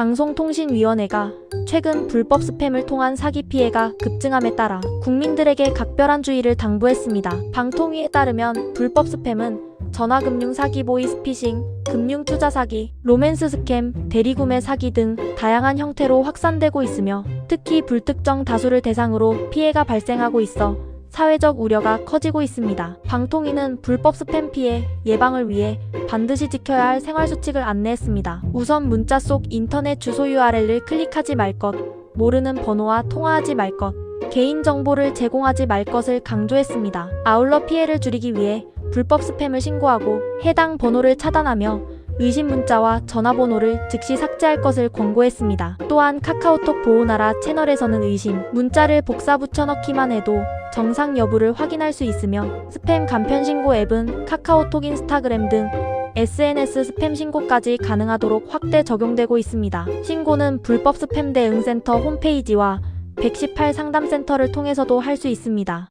방송통신위원회가 최근 불법 스팸을 통한 사기 피해가 급증함에 따라 국민들에게 각별한 주의를 당부했습니다. 방통위에 따르면 불법 스팸은 전화금융 사기 보이 스피싱, 금융투자 사기, 로맨스 스캠, 대리구매 사기 등 다양한 형태로 확산되고 있으며 특히 불특정 다수를 대상으로 피해가 발생하고 있어 사회적 우려가 커지고 있습니다. 방통위는 불법 스팸 피해 예방을 위해 반드시 지켜야 할 생활수칙을 안내했습니다. 우선 문자 속 인터넷 주소 URL을 클릭하지 말 것, 모르는 번호와 통화하지 말 것, 개인정보를 제공하지 말 것을 강조했습니다. 아울러 피해를 줄이기 위해 불법 스팸을 신고하고 해당 번호를 차단하며 의심 문자와 전화번호를 즉시 삭제할 것을 권고했습니다. 또한 카카오톡 보호나라 채널에서는 의심 문자를 복사 붙여넣기만 해도 정상 여부를 확인할 수 있으며 스팸 간편 신고 앱은 카카오톡, 인스타그램 등 SNS 스팸 신고까지 가능하도록 확대 적용되고 있습니다. 신고는 불법 스팸 대응센터 홈페이지와 118 상담센터를 통해서도 할 수 있습니다.